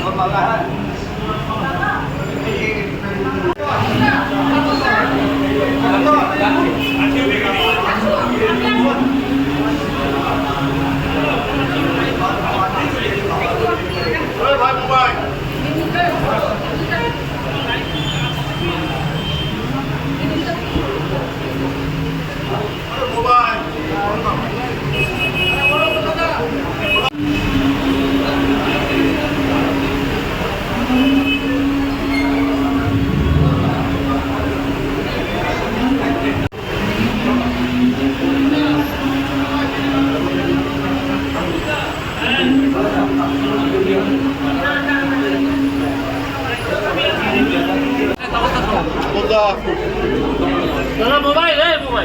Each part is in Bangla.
Normal lahat. পিছনে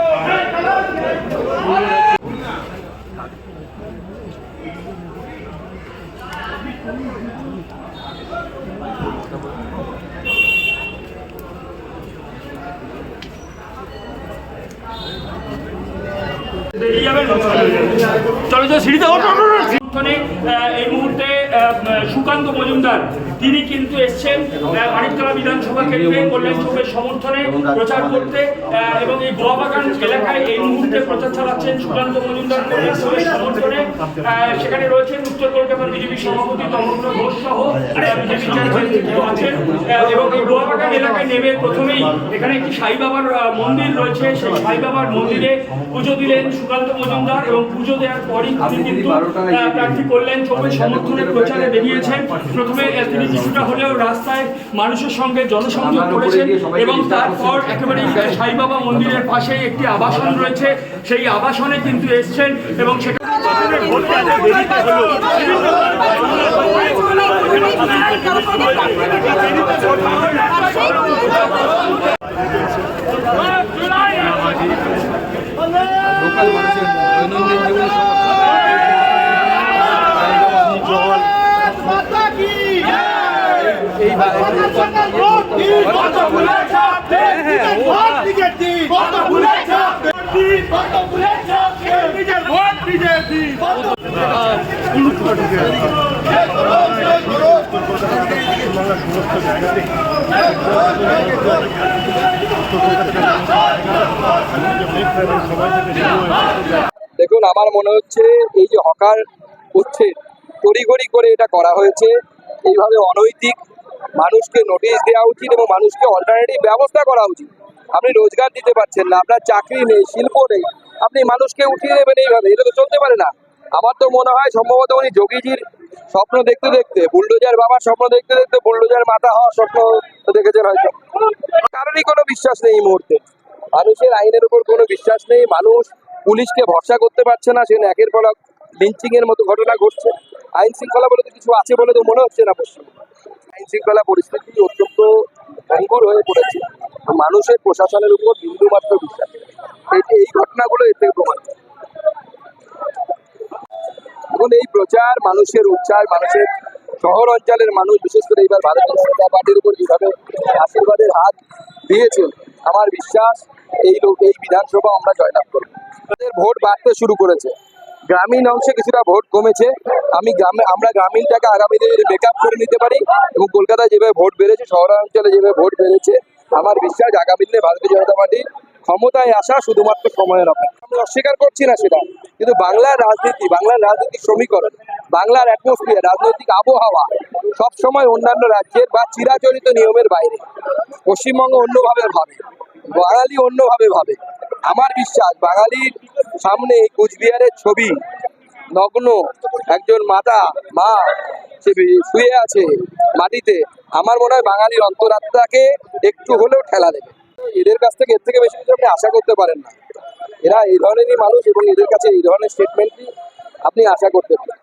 চলো চলো সিঁড়িতে ওঠো, এই মুহূর্তে সুকান্ত মজুমদার তিনি কিন্তু এসছেন মানিকতলা বিধানসভা কেন্দ্রে কল্যাণ চোখের সমর্থনে প্রচার করতে এবং এই গোয়াবাগান এলাকায় এই মুহূর্তে প্রচার চালাচ্ছেন সুকান্ত মজুমদার কল্যাণ চোখের সমর্থনে। সেখানে রয়েছেন উত্তর কলকাতার বিজেপি সভাপতি তমগ্ন ঘোষ সহ বিজেপি আছেন। এবং এই গোয়াবাগান এলাকায় নেমে প্রথমেই এখানে একটি সাই বাবার মন্দির রয়েছে। সেই সাই বাবার মন্দিরে পুজো দিলেন সুকান্ত মজুমদার এবং পুজো দেওয়ার পরই তিনি কিন্তু প্রার্থী কল্যাণ চোখের সমর্থনে প্রচারে বেরিয়েছেন। প্রথমে তিনি কিছুটা হলেও রাস্তায় মানুষের সঙ্গে জনসংযোগ করেছেন এবং তারপর একেবারে সাই বাবা মন্দিরের পাশেই একটি আবাসন রয়েছে। সেই আবাসনে কিন্তু এসছেন এবং সেখানে লোকাল মানুষের দেখুন, আমার মনে হচ্ছে এই যে হকার হচ্ছে তড়িঘড়ি করে এটা করা হয়েছে। এইভাবে অনৈতিক মানুষকে নোটিশ দেওয়া উচিত এবং মানুষকে অল্টারনেটিভ ব্যবস্থা করা উচিত। আপনি রোজগার দিতে পারছেন না, আপনার চাকরি নেই, শিল্প নেই, আপনি মানুষকে উঠিয়ে দেবেন এইভাবে, এটা তো চলতে পারে না। আমার তো মনে হয় সম্ভবত উনি যোগীজির স্বপ্ন দেখতে দেখতে, বুলডোজার বাবার স্বপ্ন দেখতে দেখতে বুলডোজার মাথা হওয়ার স্বপ্ন দেখেছেন হয়তো। কারণই কোনো বিশ্বাস নেই এই মুহূর্তে। মানুষের আইনের উপর কোনো বিশ্বাস নেই, মানুষ পুলিশকে ভরসা করতে পারছে না সেখানে একের পর এক লিঞ্চিং এর মতো ঘটনা ঘটছে। আইন শৃঙ্খলা বলে তো কিছু আছে বলে তো মনে হচ্ছে না পশ্চিম আইন শৃঙ্খলা পরিস্থিতি অত্যন্ত ভঙ্গুর হয়ে পড়েছে। মানুষের প্রশাসনের উপর বিন্দু মাত্র বিশ্বাস। এই এই ঘটনাগুলো থেকে প্রমাণ এখন এই প্রচার মানুষের উচ্চার, মানুষের শহর অঞ্চলের মানুষ, বিশেষ করে এবার ভারতীয় জনতা পার্টির উপর যেভাবে আশীর্বাদের হাত দিয়েছেন, আমার বিশ্বাস এই লোক, এই বিধানসভা আমরা জয়লাভ করব। ভোট বাড়তে শুরু করেছে। গ্রামীণ অংশে কিছুটা ভোট কমেছে। আমি গ্রামে আমরা গ্রামীণটাকে আগামী দিনে যদি মেকআপ করে নিতে পারি, এবং কলকাতায় যেভাবে ভোট বেড়েছে, শহরাঞ্চলে যেভাবে ভোট বেড়েছে, আমার বিশ্বাস আগামী দিনে ভারতীয় জনতা পার্টি ক্ষমতায় আসা শুধুমাত্র সময়ের অপেক্ষা। আমি অস্বীকার করছি না সেটা, কিন্তু বাংলার রাজনীতি, বাংলার রাজনীতির সমীকরণ, বাংলার অ্যাটমসফিয়ার রাজনৈতিক আবহাওয়া, সবসময় অন্যান্য রাজ্যের বা চিরাচরিত নিয়মের বাইরে। পশ্চিমবঙ্গ অন্যভাবে ভাবে, বাঙালি অন্যভাবে ভাবে। আমার বিশ্বাস, বাঙালির সামনে কুচবিহারের ছবি। নগ্ন একজন মাতা, মা, সে শুয়ে আছে মাটিতে। আমার মনে হয় বাঙালির অন্তরাত্মাকে একটু হলেও ঠেলা দেবে। এদের কাছ থেকে এর থেকে বেশি কিছু আপনি আশা করতে পারেন না। এরা এই ধরনেরই মানুষ এবং এদের কাছে এই ধরনের স্টেটমেন্টই আপনি আশা করতে পারেন।